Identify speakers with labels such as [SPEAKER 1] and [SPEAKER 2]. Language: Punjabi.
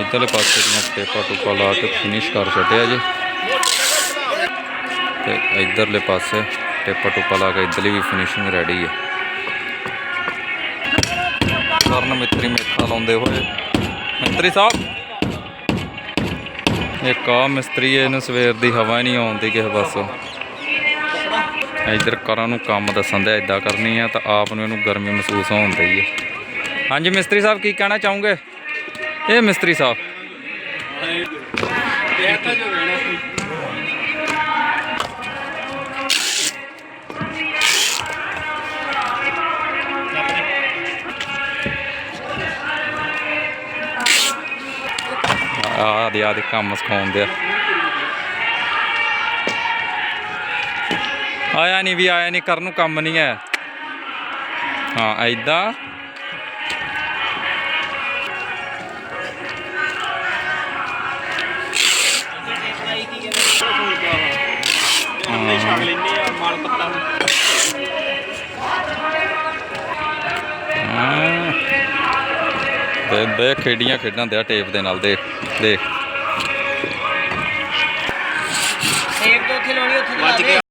[SPEAKER 1] ਇੱਧਰਲੇ ਪਾਸੇ ਦੀਆਂ ਟੇਪਾ ਟੂਪਾ ਲਾ ਕੇ ਫਿਨਿਸ਼ ਕਰ ਛੱਡਿਆ ਜੀ। ਤੇ ਇੱਧਰਲੇ ਪਾਸੇ ਟੇਪਾ ਟੂਪਾ ਲਾ ਕੇ ਇੱਧਰਲੀ ਵੀ ਫਿਨਿਸ਼ਿੰਗ ਰੈਡੀ ਹੈ। ਕਰਨ ਮਿੱਤਰੀ ਮੇਖਾ ਲਾਉਂਦੇ ਹੋਏ। ਮਿਸਤਰੀ ਸਾਹਿਬ। ਇੱਕ ਆ ਮਿਸਤਰੀ ਇਹਨੂੰ ਸਵੇਰ ਦੀ ਹਵਾ ਹੀ ਨਹੀਂ ਆਉਂਦੀ ਕਿਸੇ ਪਾਸੋਂ। ਇੱਧਰ ਕਰਨ ਨੂੰ ਕੰਮ ਦੱਸਣ ਦੇ ਇਦਾਂ ਕਰਨੀ ਆ ਤਾਂ ਆਪ ਨੂੰ ਇਹਨੂੰ ਗਰਮੀ ਮਹਿਸੂਸ ਹੋਣ ਡਈ ਹੈ। ਹਾਂਜੀ, ਮਿਸਤਰੀ ਸਾਹਿਬ, ਕੀ ਕਹਿਣਾ ਚਾਹੋਗੇ? ਇਹ ਮਿਸਤਰੀ ਸਾਹਿਬ। ਆ ਦੇ ਆ ਦੇ, ਕੰਮ ਸਿਖਾਉਂਦੇ ਆ ਆਇਆ ਨਹੀਂ ਵੀ, ਆਇਆ ਨਹੀਂ ਕਰਨ ਨੂੰ ਕੰਮ ਨਹੀਂ ਹੈ। ਹਾਂ ਐਦਾਂ
[SPEAKER 2] ਉਹਨੇ ਛਾਗ ਲੈਨੇ ਆ ਮਾਲ ਪੱਤਾ
[SPEAKER 1] ਦੇ ਦੇ ਖੇਡੀਆਂ ਖੇਡਾਂ ਦੇ ਟੇਪ ਦੇ ਨਾਲ, ਦੇ ਦੇ।
[SPEAKER 3] ਸੇਬ ਤੋਂ ਉੱਥੇ ਲਾਉਣੀ ਉੱਥੇ ਲਾ ਦੇ।